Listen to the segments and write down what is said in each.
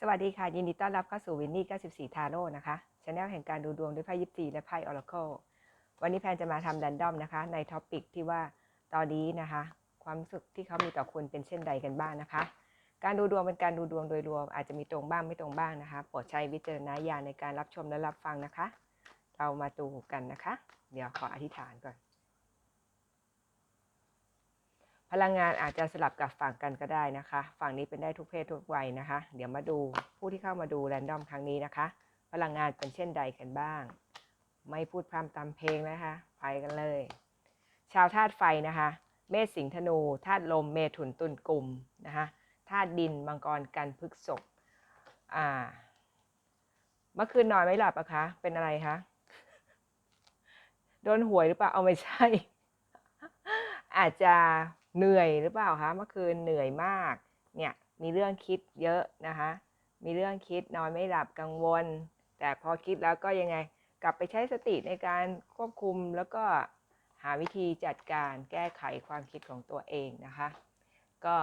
สวัสดีค่ะ ยินดีต้อนรับเข้าสู่วินนี่94ทาโร่นะคะช anel แห่งการดูดวงด้วยไพ่ยิปซีและไพ่ออร์เคิลวันนี้แพนจะมาทำดันดอมนะคะ ในท็อปิกที่ว่าตอนนี้นะคะ ความสึกที่เขามีต่อคุณเป็นเช่นใดกันบ้างนะคะ การดูดวงเป็นการดูดวงโดยรวม อาจจะมีตรงบ้างไม่ตรงบ้างนะคะโปรดใช้วิจารณญาณในการรับชมและรับฟังนะคะ เรามาดูกันนะคะ เดี๋ยวขออธิษฐานก่อน พลังงานอาจจะสลับกับฝั่งกันก็ได้นะคะ ฝั่งนี้เป็นได้ทุกเพศทุกวัยนะคะ เดี๋ยวมาดูผู้ที่เข้ามาดูแรนดอมครั้งนี้นะคะ พลังงานเป็นเช่นใดกันบ้าง ไม่พูดพร่ำตามเพลงนะคะ ไปกันเลย ชาวธาตุไฟนะคะ เมษสิงห์ธนูธาตุลมเมถุนตุลกลุ่มนะคะธาตุดินมังกรกันพฤกษบอ่า เมื่อคืนนอนไม่หลับอะคะ เป็นอะไรคะโดนหวยหรือเปล่าเอาไม่ใช่ อาจจะ เหนื่อยหรือเปล่าคะเมื่อคืนเหนื่อยมากเนี่ยมีเรื่องคิดเยอะนะคะ มีเรื่องคิดนอนไม่หลับกังวล แต่พอคิดแล้วก็ยังไง กลับไปใช้สติในการควบคุมแล้วก็หาวิธีจัดการแก้ไขความคิดของตัวเองนะคะ ก็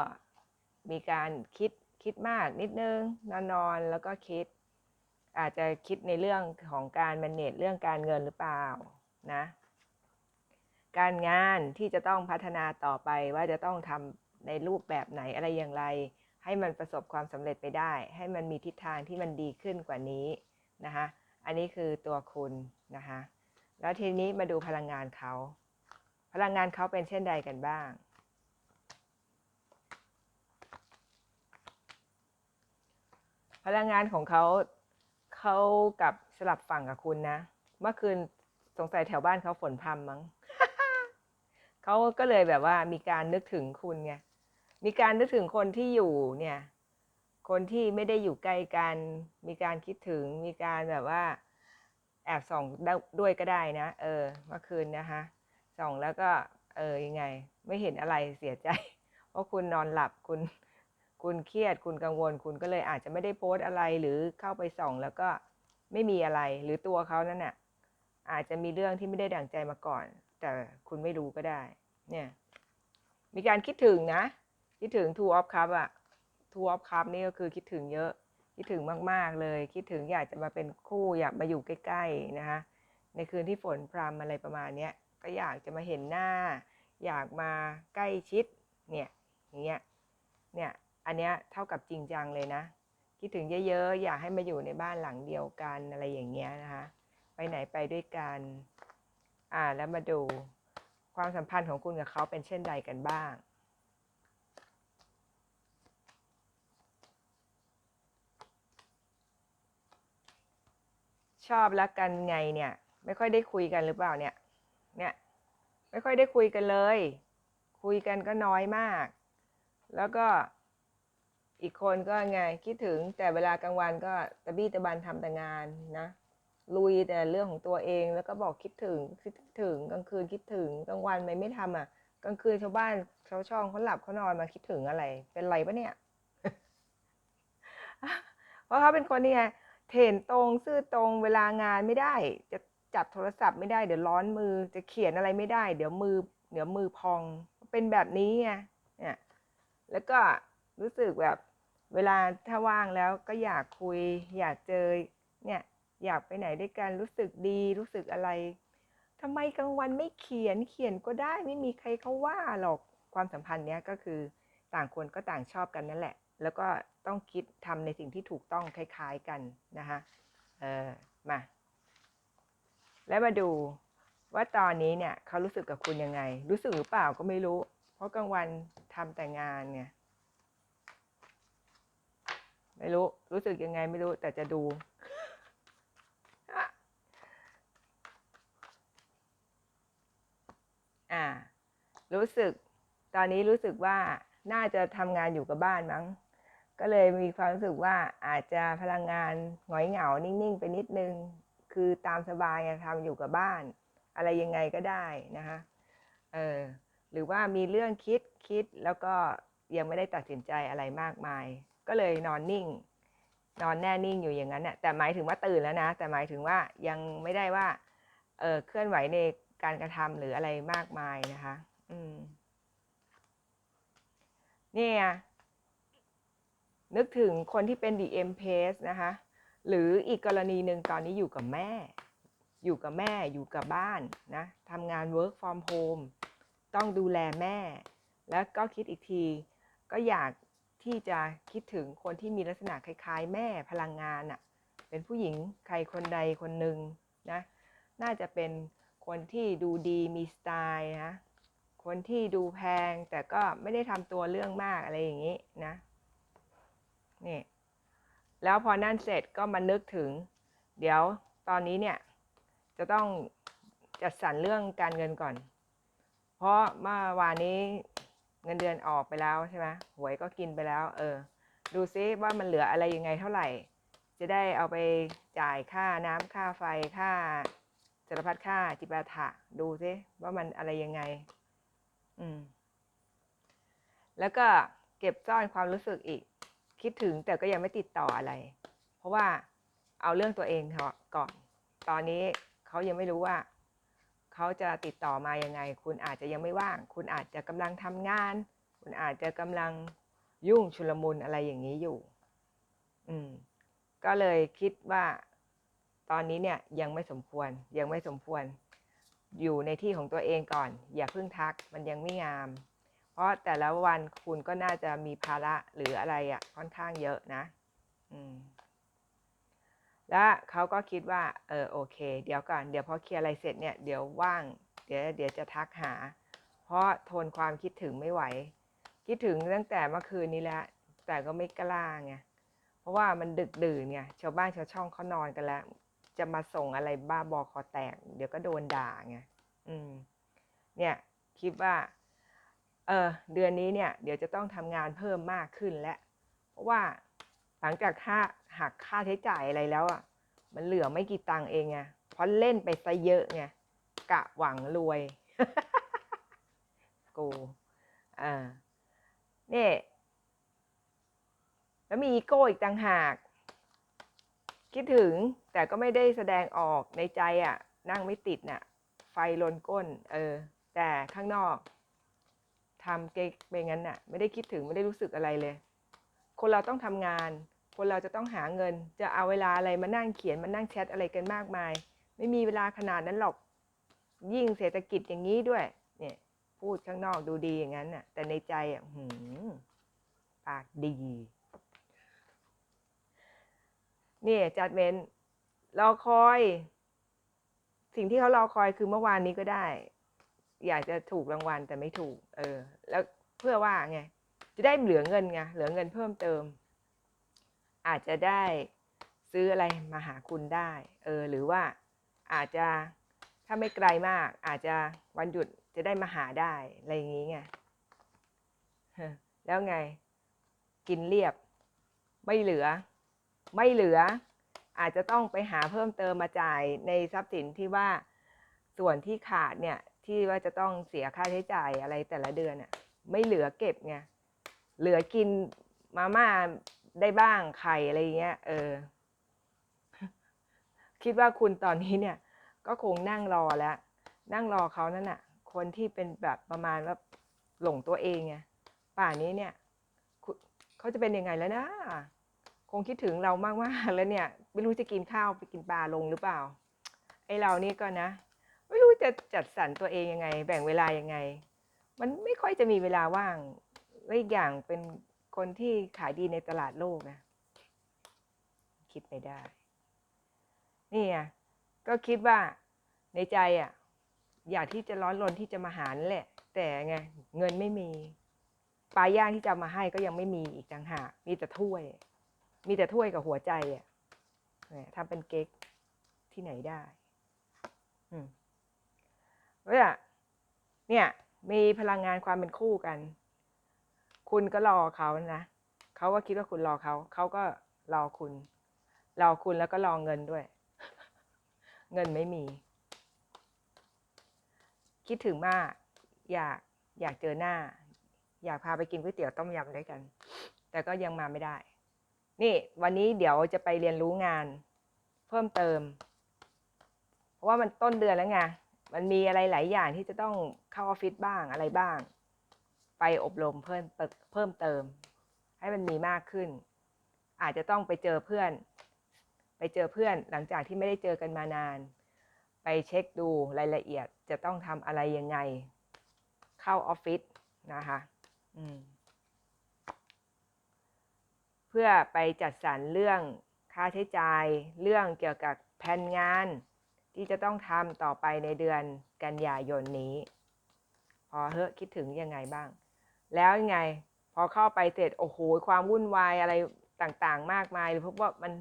มีการคิดคิดมากนิดนึงนอนนอนแล้วก็คิด อาจจะคิดในเรื่องของการแมเนจเรื่องการเงินหรือเปล่านะ การงานที่จะต้องพัฒนาต่อไปว่าจะต้องทำในรูปแบบไหนอะไรอย่างไร ให้มันประสบความสำเร็จไปได้ ให้มันมีทิศทางที่มันดีขึ้นกว่านี้นะคะอันนี้คือตัวคุณนะคะแล้วทีนี้มาดูพลังงานเขา พลังงานเขาเป็นเช่นใดกันบ้างพลังงานของเขาเขากับสลับฝั่งกับคุณนะ เมื่อคืนสงสัยแถวบ้านเขาฝนพรำมั้ง เขาก็เลยแบบว่ามีการนึกถึงคุณไงมีการนึกถึงคนที่อยู่เนี่ย คนที่ไม่ได้อยู่ใกล้กัน มีการคิดถึง มีการแบบว่า แอบส่องด้วยก็ได้นะ เออ เมื่อคืนนะคะส่องแล้วก็ เออ ยังไง ไม่เห็นอะไรเสียใจ เพราะคุณนอนหลับคุณ คุณเครียด คุณกังวล คุณก็เลยอาจจะไม่ได้โพสต์อะไร หรือเข้าไปส่องแล้วก็ไม่มีอะไร หรือตัวเขานั่นน่ะ อาจจะมีเรื่องที่ไม่ได้ดั่งใจมาก่อน แต่คุณไม่รู้ก็ได้ เนี่ย มีการคิดถึงนะ คิดถึง two of cup อะ two of cup นี่ก็คือคิดถึงเยอะ คิดถึงมาก ๆ เลย คิดถึงอยากจะมาเป็นคู่อยากมาอยู่ใกล้ ๆ นะคะ ในคืนที่ฝนพรำอะไรประมาณเนี้ย ก็อยากจะมาเห็นหน้า อยากมาใกล้ชิด เนี่ย อย่างเงี้ย เนี่ย อันเนี้ยเท่ากับจริงจังเลยนะ คิดถึงเยอะ ๆ อยากให้มาอยู่ในบ้านหลังเดียวกันอะไรอย่างเงี้ยนะคะ ไปไหนไปด้วยกัน อ่าแล้วมาดูความสัมพันธ์ของคุณกับเขาเป็นเช่นใดกันบ้าง ชอบรักกันไงเนี่ย ไม่ค่อยได้คุยกันหรือเปล่าเนี่ย เนี่ยไม่ค่อยได้คุยกันเลย คุยกันก็น้อยมาก แล้วก็อีกคนก็ไงคิดถึงแต่เวลากลางวันก็ตะบี้ตะบันทำแต่งานนะ ลุยแต่เรื่องของตัวเองแล้วก็บอกคิดถึงคิดถึงกลางคืนคิดถึงกลางวันไม่ไม่ทำอะกลางคืนชาวบ้านชาวช่องเขาหลับเขานอนมาคิดถึงอะไร เป็นไรปะเนี่ย เพราะเขาเป็นคนนี่ไงเถนตรงซื่อตรงเวลางานไม่ได้ จะจับโทรศัพท์ไม่ได้เดี๋ยวร้อนมือจะเขียนอะไรไม่ได้ เดี๋ยวมือเดี๋ยวมือพองเป็นแบบนี้ไงเนี่ยแล้วก็รู้สึกแบบ เวลาถ้าว่างแล้วก็อยากคุย อยากเจอเนี่ย อยากไปไหนด้วยกันรู้สึกดีรู้สึกอะไรทำไมกลางวันไม่เขียนเขียนก็ได้ไม่มีใครเขาว่าหรอกความสัมพันธ์เนี้ยก็คือต่างคนก็ต่างชอบกันนั่นแหละ แล้วก็ต้องคิดทำในสิ่งที่ถูกต้องคล้ายๆกันนะคะเออมา แล้วมาดูว่าตอนนี้เนี่ยเขารู้สึกกับคุณยังไง รู้สึกหรือเปล่าก็ไม่รู้ เพราะกลางวันทำแต่งานเนี่ยไม่รู้รู้สึกยังไงไม่รู้แต่จะดู อ่า รู้สึก ตอนนี้รู้สึกว่าน่าจะทำงานอยู่กับบ้านมั้ง ก็เลยมีความรู้สึกว่าอาจจะพลังงานหงอยเหงา นิ่งๆ ไปนิดนึง คือตามสบายไงทำอยู่กับบ้าน อะไรยังไงก็ได้นะคะ เออ หรือว่ามีเรื่องคิดคิดแล้วก็ยังไม่ได้ตัดสินใจอะไรมากมาย ก็เลยนอนนิ่ง นอนแน่นิ่งอยู่อย่างนั้นเนี่ยแต่หมายถึงว่าตื่นแล้วนะ แต่หมายถึงว่ายังไม่ได้ว่า เออเคลื่อนไหวใน การกระทำหรืออะไรมากมายนะคะ อืมเนี่ยนึกถึงคนที่เป็น DM Page นะคะ หรืออีกกรณีหนึ่งตอนนี้อยู่กับแม่ อยู่กับแม่อยู่กับบ้านนะทำงาน work from home ต้องดูแลแม่ แล้วก็คิดอีกที ก็อยากที่จะคิดถึงคนที่มีลักษณะคล้ายๆ แม่พลังงานอะ่ะเป็นผู้หญิงใครคนใดคนหนึ่งนะน่าจะเป็น คนที่ดูดีมีสไตล์นะ คนที่ดูแพงแต่ก็ไม่ได้ทำตัวเรื่องมากอะไรอย่างนี้นะนี่แล้วพอนั่นเสร็จก็มานึกถึง เดี๋ยวตอนนี้เนี่ยจะต้องจัดสรรเรื่องการเงินก่อน เพราะเมื่อวานนี้เงินเดือนออกไปแล้วใช่ไหมหวยก็กินไปแล้ว เออ ดูซิว่ามันเหลืออะไรยังไงเท่าไหร่ จะได้เอาไปจ่ายค่าน้ำค่าไฟค่าารพัดค่าจิปาถะ ดูซิว่ามันอะไรยังไง อืม แล้วก็เก็บซ่อนความรู้สึกอีก คิดถึงแต่ก็ยังไม่ติดต่ออะไร เพราะว่าเอาเรื่องตัวเองก่อน ตอนนี้เขายังไม่รู้ว่าเขาจะติดต่อมายังไง คุณอาจจะยังไม่ว่าง คุณอาจจะกำลังทำงาน คุณอาจจะกำลังยุ่งชุลมุนอะไรอย่างนี้อยู่ อืม ก็เลยคิดว่า ตอนนี้เนี่ยยังไม่สมควรยังไม่สมควร อยู่ในที่ของตัวเองก่อน อย่าเพิ่งทักมันยังไม่งาม เพราะแต่ละวันคุณก็น่าจะมีภาระหรืออะไรอะ่ะค่อนข้างเยอะนะอืมแล้วเขาก็คิดว่าเออโอเค เดี๋ยวก่อนเดี๋ยวพอเคลียร์อะไรเสร็จเนี่ยเดี๋ยวว่าง เดี๋ยวเดี๋ยวจะทักหา เพราะทนความคิดถึงไม่ไหว คิดถึงตั้งแต่เมื่อคืนนี้แล้วแต่ก็ไม่กล้าไงเพราะว่ามันดึกดื่นไงชาวบ้านชาวช่องเขานอนกันแล้ว จะมาส่งอะไรบ้าบอคอแตก เดี๋ยวก็โดนด่าไงอืม เนี่ยคิดว่า เออเดือนนี้เนี่ย เดี๋ยวจะต้องทำงานเพิ่มมากขึ้นแล้วเพราะว่าหลังจากค่าหักค่าใช้จ่ายอะไรแล้วอะมันเหลือไม่กี่ตังค์เองไงเพราะเล่นไปซะเยอะไงกะหวังรวยกูอ่าเนี่ยแล้วมีอีโก้อีกต่างหาก คิดถึง แต่ก็ไม่ได้แสดงออกในใจอะ นั่งไม่ติดน่ะ ไฟลนก้น เออ แต่ข้างนอกทำเก๊กไปงั้นน่ะ ไม่ได้คิดถึงไม่ได้รู้สึกอะไรเลย คนเราต้องทำงาน คนเราจะต้องหาเงิน จะเอาเวลาอะไรมานั่งเขียนมานั่งแชทอะไรกันมากมาย ไม่มีเวลาขนาดนั้นหรอก ยิ่งเศรษฐกิจอย่างนี้ด้วย เนี่ย พูดข้างนอกดูดีอย่างนั้นน่ะ แต่ในใจอะหืมปากดีนี่จัดเมน รอคอย สิ่งที่เขารอคอยคือเมื่อวานนี้ก็ได้ อยากจะถูกรางวัลแต่ไม่ถูก เออ แล้วเพื่อว่าไง จะได้เหลือเงินไงเหลือเงินเพิ่มเติม อาจจะได้ซื้ออะไรมาหาคุณได้ เออ หรือว่าอาจจะถ้าไม่ไกลมาก อาจจะวันหยุดจะได้มาหาได้อะไรอย่างงี้ไงแล้วไง กินเรียบ ไม่เหลือ ไม่เหลือ อาจจะต้องไปหาเพิ่มเติมมาจ่ายในทรัพย์สินที่ว่าส่วนที่ขาดเนี่ยที่ว่าจะต้องเสียค่าใช้จ่ายอะไรแต่ละเดือนอะไม่เหลือเก็บไงเหลือกินมาม่าได้บ้างไข่อะไรเงี้ย เออ คิดว่าคุณตอนนี้เนี่ย ก็คงนั่งรอแล้ว นั่งรอเขานั่นน่ะ คนที่เป็นแบบประมาณว่าหลงตัวเองไงป่านนี้เนี่ยเขาจะเป็นยังไงแล้วนะ คงคิดถึงเรามากๆแล้วเนี่ย ไม่รู้จะกินข้าวไปกินปลาลงหรือเปล่า ไอเรานี่ก็นะ ไม่รู้จะจัดสรรตัวเองยังไง แบ่งเวลายังไง มันไม่ค่อยจะมีเวลาว่างและอีกอย่างเป็นคนที่ขายดีในตลาดโลกนะ คิดไม่ได้ นี่ไงก็คิดว่าในใจอะ อยากที่จะร้อนรนที่จะมาหานั่นแหละ แต่ไงเงินไม่มีปลาย่างที่จะมาให้ก็ยังไม่มีอีกต่างหากมีแต่ถ้วย มีแต่ถ้วยกับหัวใจอะทำเป็นเก๊กที่ไหนได้ อืมเว้ยอะเนี่ย มีพลังงานความเป็นคู่กัน คุณก็รอเขานะเขาก็คิดว่าคุณรอเขาเขาก็รอคุณ รอคุณแล้วก็รอเงินด้วย เงินไม่มี คิดถึงมาก อยากอยากเจอหน้า อยากพาไปกินก๋วยเตี๋ยวต้มยำด้วยกัน แต่ก็ยังมาไม่ได้ นี่วันนี้เดี๋ยวจะไปเรียนรู้งาน เพิ่มเติม เพราะว่ามันต้นเดือนแล้วไงมันมีอะไรหลายอย่างที่จะต้องเข้าออฟฟิศบ้างอะไรบ้าง ไปอบรมเพิ่มเติมเพิ่มเติม ให้มันมีมากขึ้น อาจจะต้องไปเจอเพื่อน ไปเจอเพื่อนหลังจากที่ไม่ได้เจอกันมานาน ไปเช็คดูรายละเอียดจะต้องทำอะไรยังไง เข้าออฟฟิศนะคะ อืม พื่อไปจัดสรรเรื่องค่าใช้จ่าย เรื่องเกี่ยวกับแผนงาน ที่จะต้องทำต่อไปในเดือนกันยายนนี้ พอเฮ้คิดถึงยังไงบ้าง แล้วยังไง พอเข้าไปเสร็จโอ้โหความวุ่นวายอะไรต่างๆ มากมายเพราะว่ามัน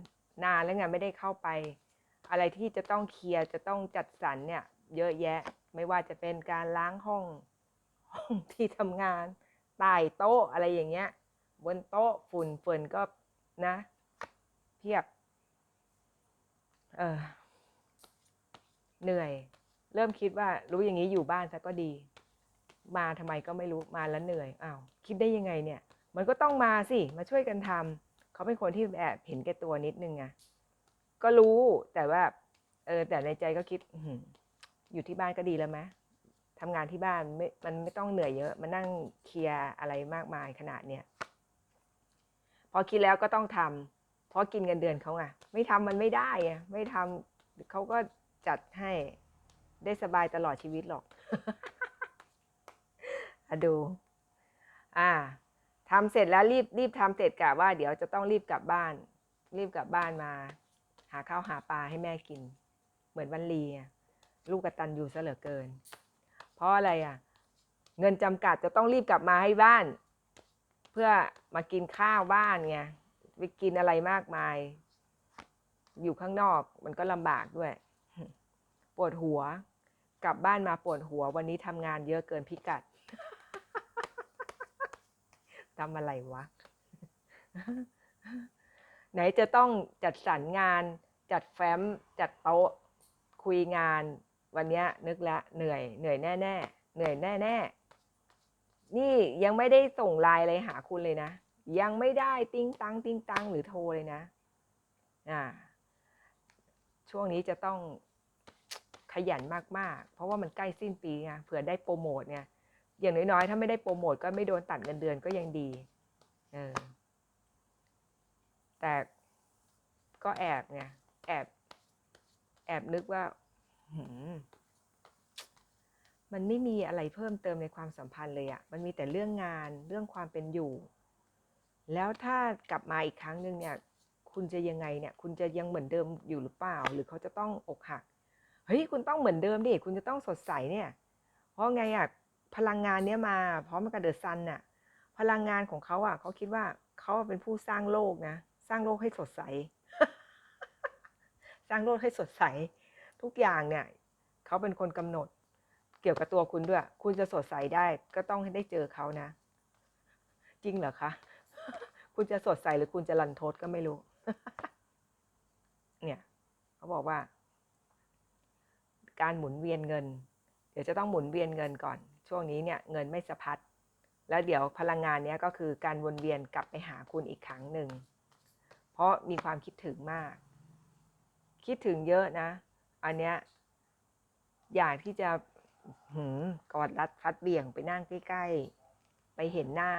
นานแล้วไงไม่ได้เข้าไป อะไรที่จะต้องเคลียร์จะต้องจัดสรรเนี่ย เยอะแยะไม่ว่าจะเป็นการล้างห้องห้องที่ทำงานใต้โต๊ะอะไรอย่างเงี้ย บนโต๊ะฝุ่นฝุ่นก็นะเพียบ เออเหนื่อย เริ่มคิดว่ารู้อย่างนี้อยู่บ้านซะก็ดี มาทำไมก็ไม่รู้มาแล้วเหนื่อยอ้าวคิดได้ยังไงเนี่ย มันก็ต้องมาสิ มาช่วยกันทำเขาเป็นคนที่แอบเห็นแก่ตัวนิดนึงไงก็รู้แต่ว่า เออ แต่ในใจก็คิดอื้อหืออยู่ที่บ้านก็ดีแล้วไหมทำงานที่บ้านไม่มันไม่ต้องเหนื่อยเยอะ มานั่งเคลียร์อะไรมากมายขนาดเนี้ย พอคิดแล้วก็ต้องทำเพราะกินเงินเดือนเขาไงไม่ทำมันไม่ได้ไงไม่ทำเขาก็จัดให้ได้สบายตลอดชีวิตหรอกอดู อ่าทำเสร็จแล้วรีบรีบทำเสร็จกะว่า เดี๋ยวจะต้องรีบกลับบ้าน รีบกลับบ้านมา หาข้าวหาปลาให้แม่กิน เหมือนวันลีลูกกระตันอยู่เหลือเกิน เพราะอะไรอะ เงินจำกัดจะต้องรีบกลับมาให้บ้าน เพื่อมากินข้าวบ้านไงไปกินอะไรมากมาย อยู่ข้างนอกมันก็ลำบากด้วย ปวดหัว กลับบ้านมาปวดหัว วันนี้ทำงานเยอะเกินพิกัดทำอะไรวะ ไหนจะต้องจัดสรรงาน จัดแฟ้ม จัดโต๊ะ คุยงาน วันนี้นึกแล้วเหนื่อย เหนื่อยแน่ๆเหนื่อยแน่ๆนี่ นี่ยังไม่ได้ส่งไลน์อะไรหาคุณเลยนะ ยังไม่ได้ติ้งตังติ้งตังหรือโทรเลยนะอ่าช่วงนี้จะต้องขยันมากๆ เพราะว่ามันใกล้สิ้นปีไงเผื่อได้โปรโมทไงอย่างน้อยๆ ถ้าไม่ได้โปรโมทก็ไม่โดนตัดเงินเดือนก็ยังดีเออแต่ก็แอบไงแอบ แอบนึกว่าหื มันไม่มีอะไรเพิ่มเติมในความสัมพันธ์เลยอะมันมีแต่เรื่องงานเรื่องความเป็นอยู่ แล้วถ้ากลับมาอีกครั้งหนึ่งเนี่ย คุณจะยังไงเนี่ย คุณจะยังเหมือนเดิมอยู่หรือเปล่า หรือเขาจะต้องอกหัก เฮ้ย คุณต้องเหมือนเดิมดิ คุณจะต้องสดใสเนี่ย เพราะไงอะพลังงานเนี้ยมาพร้อมกับเดอะซันน่ะ พลังงานของเขาอะเขาคิดว่าเขาเป็นผู้สร้างโลกนะ สร้างโลกให้สดใส สร้างโลกให้สดใส ทุกอย่างเนี่ย เขาเป็นคนกำหนด เกี่ยวกับตัวคุณด้วย คุณจะสดใสได้ก็ต้องได้เจอเขานะ จริงเหรอคะ คุณจะสดใสหรือคุณจะรันทดก็ไม่รู้ เนี่ย เขาบอกว่า การหมุนเวียนเงิน เดี๋ยวจะต้องหมุนเวียนเงินก่อน ช่วงนี้เนี่ย เงินไม่สะพัด แล้วเดี๋ยวพลังงานเนี้ยก็คือการวนเวียนกลับไปหาคุณอีกครั้งหนึ่ง เพราะมีความคิดถึงมาก คิดถึงเยอะนะ อันเนี้ยอยากที่จะ กอดรัดฟัดเบี่ยงไปนั่งใกล้ๆ ไปเห็นหน้า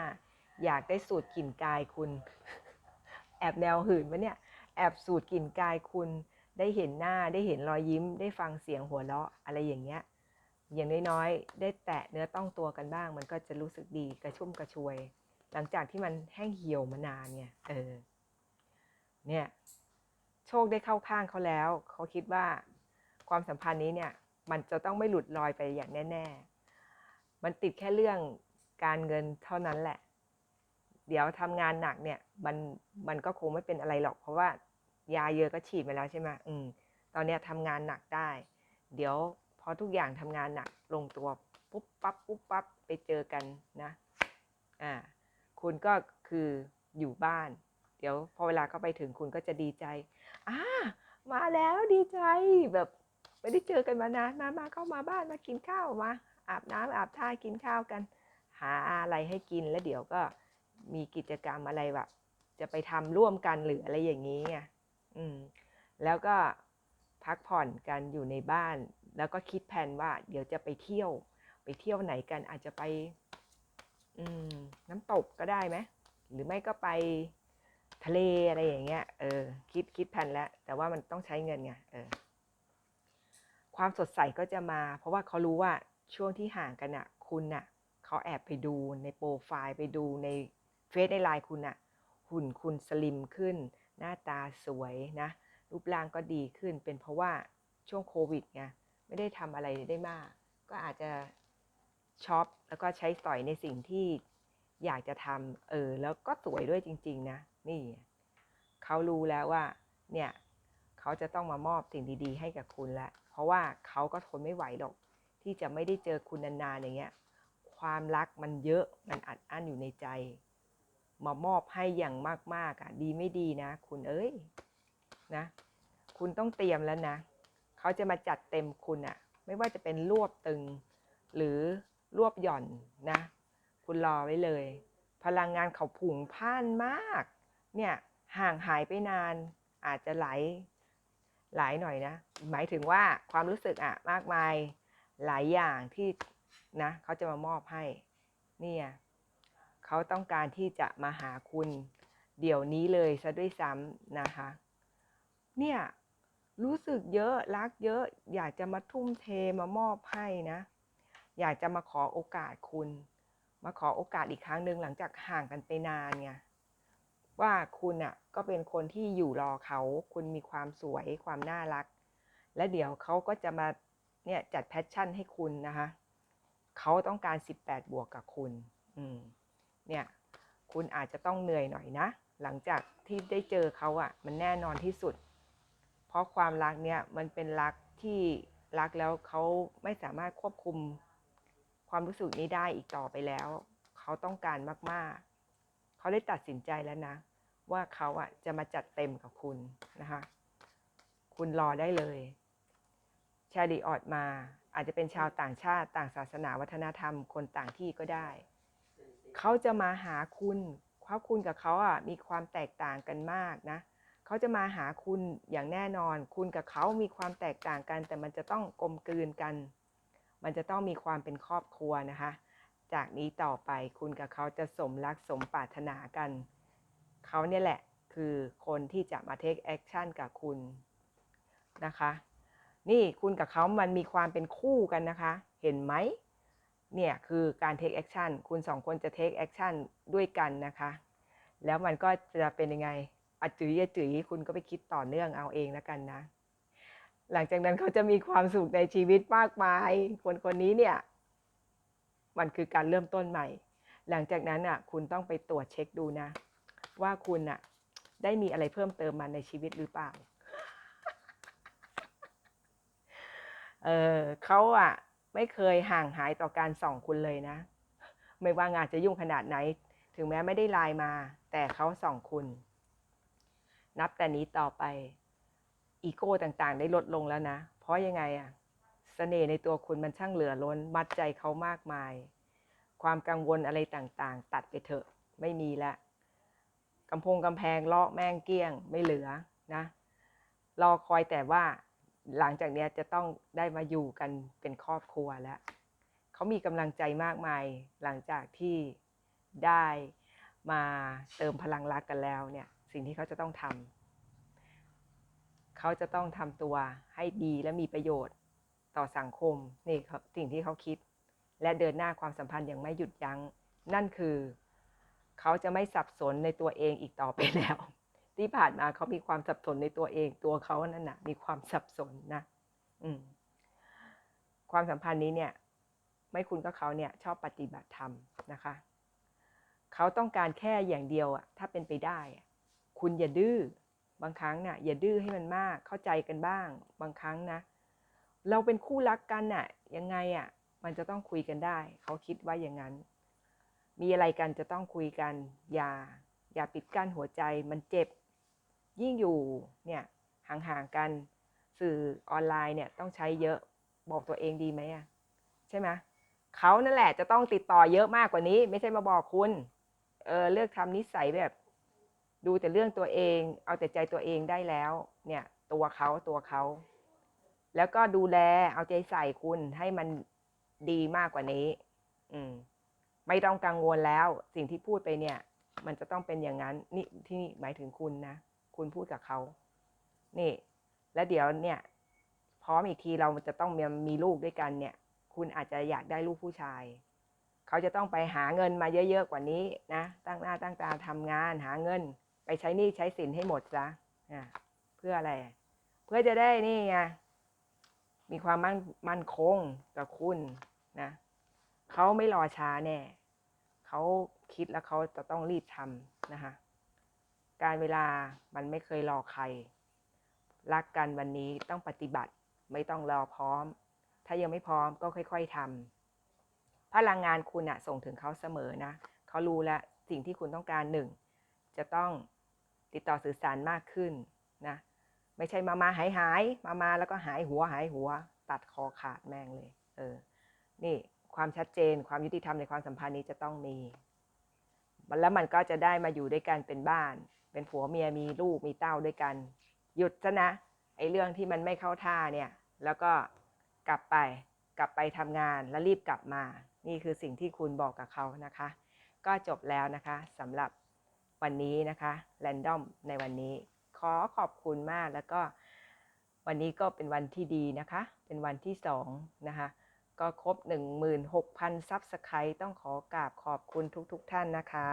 อยากได้สูตรกลิ่นกายคุณ แอบแนวหื่นวะเนี่ย แอบสูตรกลิ่นกายคุณ ได้เห็นหน้าได้เห็นรอยยิ้ม ได้ฟังเสียงหัวเราะอะไรอย่างเงี้ย อย่างน้อยๆ ได้แตะเนื้อต้องตัวกันบ้าง มันก็จะรู้สึกดีกระชุ่มกระชวย หลังจากที่มันแห้งเหี่ยวมานานเนี่ย เออ เนี่ย โชคได้เข้าข้างเขาแล้ว เขาคิดว่าความสัมพันธ์นี้เนี่ย มันจะต้องไม่หลุดลอยไปอย่างแน่ ๆ มันติดแค่เรื่องการเงินเท่านั้นแหละ เดี๋ยวทำงานหนักเนี่ย มันมันก็คงไม่เป็นอะไรหรอก เพราะว่ายาเยอะก็ฉีดไปแล้วใช่ไหมอืม ตอนเนี้ยทำงานหนักได้ เดี๋ยวพอทุกอย่างทำงานหนักลงตัวปุ๊บปั๊บปุ๊บปั๊บไปเจอกันนะ อ่า คุณก็คืออยู่บ้าน เดี๋ยวพอเวลาเขาไปถึงคุณก็จะดีใจ อ่า มาแล้วดีใจแบบ ไม่ได้เจอกันมานานมามาเข้ามาบ้านมากินข้าวมาอาบน้ำอาบท่ากินข้าวกัน หาอะไรให้กินแล้วเดี๋ยวก็มีกิจกรรมอะไรแบบจะไปทำร่วมกันหรืออะไรอย่างนี้ไงอืม แล้วก็พักผ่อนกันอยู่ในบ้าน แล้วก็คิดแผนว่า เดี๋ยวจะไปเที่ยว ไปเที่ยวไหนกันอาจจะไป อืม น้ำตกก็ได้ไหมหรือไม่ก็ไปทะเลอะไรอย่างเงี้ย เออ คิดคิดแผนแล้ว แต่ว่ามันต้องใช้เงินไง เออ ความสดใสก็จะมา เพราะว่าเขารู้ว่าช่วงที่ห่างกันน่ะ คุณน่ะเขาแอบไปดูในโปรไฟล์ไปดูในเฟซในไลน์คุณน่ะ หุ่นคุณสลิมขึ้น หน้าตาสวยนะ รูปร่างก็ดีขึ้น เป็นเพราะว่าช่วงโควิดไงไม่ได้ทำอะไรได้มาก ก็อาจจะช็อปแล้วก็ใช้สอยในสิ่งที่อยากจะทำเออ แล้วก็สวยด้วยจริง ๆ นะ นี่เขารู้แล้วว่า เนี่ย เขาจะต้องมามอบสิ่งดี ๆ ให้กับคุณแล้ว เพราะว่าเขาก็ทนไม่ไหวหรอก ที่จะไม่ได้เจอคุณนานๆอย่างเงี้ย ความรักมันเยอะมันอัดอั้นอยู่ในใจ มามอบให้อย่างมากๆอะดีไม่ดีนะ คุณเอ้ยนะ คุณต้องเตรียมแล้วนะเขาจะมาจัดเต็มคุณอะ ไม่ว่าจะเป็นรวบตึง หรือรวบหย่อนนะ คุณรอไว้เลย พลังงานเขาผุ่งพ่านมาก เนี่ยห่างหายไปนานอาจจะไหล หลายหน่อยนะ หมายถึงว่าความรู้สึกอะมากมายหลายอย่างที่นะเขาจะมามอบให้เนี่ยเขาต้องการที่จะมาหาคุณเดี๋ยวนี้เลยซะด้วยซ้ำนะคะ เนี่ยรู้สึกเยอะรักเยอะ อยากจะมาทุ่มเทมามอบให้นะ อยากจะมาขอโอกาสคุณ มาขอโอกาสอีกครั้งหนึ่งหลังจากห่างกันไปนานไง ว่าคุณอะก็เป็นคนที่อยู่รอเขา คุณมีความสวยความน่ารัก และเดี๋ยวเขาก็จะมาเนี่ยจัดแพชชั่นให้คุณนะคะเขาต้องการ 18 บวกกับคุณ อืม เนี่ย คุณอาจจะต้องเหนื่อยหน่อยนะ หลังจากที่ได้เจอเขาอะ มันแน่นอนที่สุด เพราะความรักเนี่ยมันเป็นรักที่รักแล้วเขาไม่สามารถควบคุม ความรู้สึกนี้ได้อีกต่อไปแล้ว เขาต้องการมาก ๆ เขาได้ตัดสินใจแล้วนะ ว่าเขาอะจะมาจัดเต็มกับคุณนะคะ คุณรอได้เลยชาลีออดมาอาจจะเป็นชาวต่างชาติต่างศาสนาวัฒนธรรม คนต่างที่ก็ได้ เขาจะมาหาคุณเพราะคุณกับเขาอะมีความแตกต่างกันมากนะ เขาจะมาหาคุณอย่างแน่นอน คุณกับเขามีความแตกต่างกัน แต่มันจะต้องกลมกลืนกัน มันจะต้องมีความเป็นครอบครัวนะคะ จากนี้ต่อไปคุณกับเขาจะสมรักสมปรารถนากัน เขาเนี่ยแหละคือคนที่จะมาเทคแอคชั่นกับคุณนะคะ นี่คุณกับเขามันมีความเป็นคู่กันนะคะ เห็นไหมเนี่ยคือการเทคแอคชั่นคุณสองคนจะเทคแอคชั่นด้วยกันนะคะ แล้วมันก็จะเป็นยังไงอจืยอจืยคุณก็ไปคิดต่อเนื่องเอาเองแล้วกันนะ หลังจากนั้นเขาจะมีความสุขในชีวิตมากมาย คนคนนี้เนี่ย มันคือการเริ่มต้นใหม่ หลังจากนั้นอะคุณต้องไปตรวจเช็คดูนะ ว่าคุณอะได้มีอะไรเพิ่มเติมมาในชีวิตหรือเปล่า เออเขาอะ ไม่เคยห่างหายต่อการส่องคุณเลยนะ ไม่ว่างานจะยุ่งขนาดไหน ถึงแม้ไม่ได้ไลน์มา แต่เขาส่องคุณ นับแต่นี้ต่อไป อีโก้ต่างๆ ได้ลดลงแล้วนะ เพราะยังไงอะ เสน่ห์ในตัวคุณมันช่างเหลือล้น มัดใจเขามากมาย ความกังวลอะไรต่างๆ ตัดไปเถอะ ไม่มีละกำพงกำแพงเลาะแม่งเกี้ยง ไม่เหลือนะ รอคอยแต่ว่าหลังจากนี้จะต้องได้มาอยู่กันเป็นครอบครัวแล้ว เขามีกำลังใจมากมาย หลังจากที่ได้มาเติมพลังรักกันแล้วเนี่ย สิ่งที่เขาจะต้องทำเขาจะต้องทำตัวให้ดีและมีประโยชน์ ต่อสังคมนี่สิ่งที่เขาคิด และเดินหน้าความสัมพันธ์อย่างไม่หยุดยัง้ง นั่นคือ เขาจะไม่สับสนในตัวเองอีกต่อไปแล้ว ที่ผ่านมาเขามีความสับสนในตัวเอง ตัวเขานั่นนะมีความสับสนนะ อืม ความสัมพันธ์นี้เนี่ย ไม่คุณก็เขาเนี่ย ชอบปฏิบัติธรรมนะคะ เขาต้องการแค่อย่างเดียวอะถ้าเป็นไปได้คุณอย่าดื้อบางครั้งน่ะอย่าดื้อให้มันมากเข้าใจกันบ้าง บางครั้งนะ เราเป็นคู่รักกันน่ะยังไงอะมันจะต้องคุยกันได้ เขาคิดว่าอย่างนั้น มีอะไรกันจะต้องคุยกัน อย่า อย่าปิดกั้นหัวใจมันเจ็บ ยิ่งอยู่เนี่ยห่างๆกัน สื่อออนไลน์เนี่ยต้องใช้เยอะบอกตัวเองดีไหมอะใช่ไหมเขานั่นแหละจะต้องติดต่อเยอะมากกว่านี้ ไม่ใช่มาบอกคุณเออเลือกทำนิสัยแบบ ดูแต่เรื่องตัวเอง เอาแต่ใจตัวเองได้แล้ว เนี่ย ตัวเขาตัวเขา แล้วก็ดูแลเอาใจใส่คุณให้มันดีมากกว่านี้ อืม ไม่ต้องกังวลแล้ว สิ่งที่พูดไปเนี่ย มันจะต้องเป็นอย่างนั้น นี่ที่นี่หมายถึงคุณนะ คุณพูดกับเขา นี่ แล้วเดี๋ยวเนี่ย พร้อมอีกทีเราจะต้องมีมีลูกด้วยกันเนี่ย คุณอาจจะอยากได้ลูกผู้ชาย เขาจะต้องไปหาเงินมาเยอะๆกว่านี้นะ ตั้งหน้าตั้งตาทำงานหาเงิน ไปใช้หนี้ใช้สินให้หมดซะ อะเพื่ออะไร เพื่อจะได้นี่ไง มีความมั่นมั่นคงกับคุณนะเขาไม่รอช้าแน่เขาคิดแล้วเขาจะต้องรีบทำนะคะการเวลามันไม่เคยรอใคร รักกันวันนี้ต้องปฏิบัติไม่ต้องรอพร้อม ถ้ายังไม่พร้อมก็ค่อยๆทำพลังงานคุณอะส่งถึงเขาเสมอนะเขารู้แล้วสิ่งที่คุณต้องการหนึ่งจะต้องติดต่อสื่อสารมากขึ้นนะ ไม่ใช่มามาหายหายมามาแล้วก็หายหัวหายหัว ตัดคอขาดแม่งเลย เออ นี่ความชัดเจนความยุติธรรมในความสัมพันธ์นี้จะต้องมีแล้วมันก็จะได้มาอยู่ด้วยกันเป็นบ้าน เป็นผัวเมียมีลูกมีเต้าด้วยกัน หยุดซะนะไอ้เรื่องที่มันไม่เข้าท่าเนี่ย แล้วก็กลับไปกลับไปทำงานแล้วรีบกลับมา นี่คือสิ่งที่คุณบอกกับเขานะคะ ก็จบแล้วนะคะสำหรับวันนี้นะคะแรนดอมในวันนี้ อขอบคุณมากแล้วก็วันนี้ก็เป็นวันที่ดีนะคะ เป็นวันที่สองนะคะ ก็ครบ 16,000 ซับสไครต์ต้องขอกราบขอบคุณทุกๆทท่านนะคะ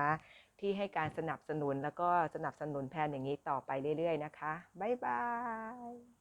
ที่ให้การสนับสนุนแล้วก็สนับสนุนแพนอย่างนี้ต่อไปเรื่อยๆนะคะ บ๊ายบาย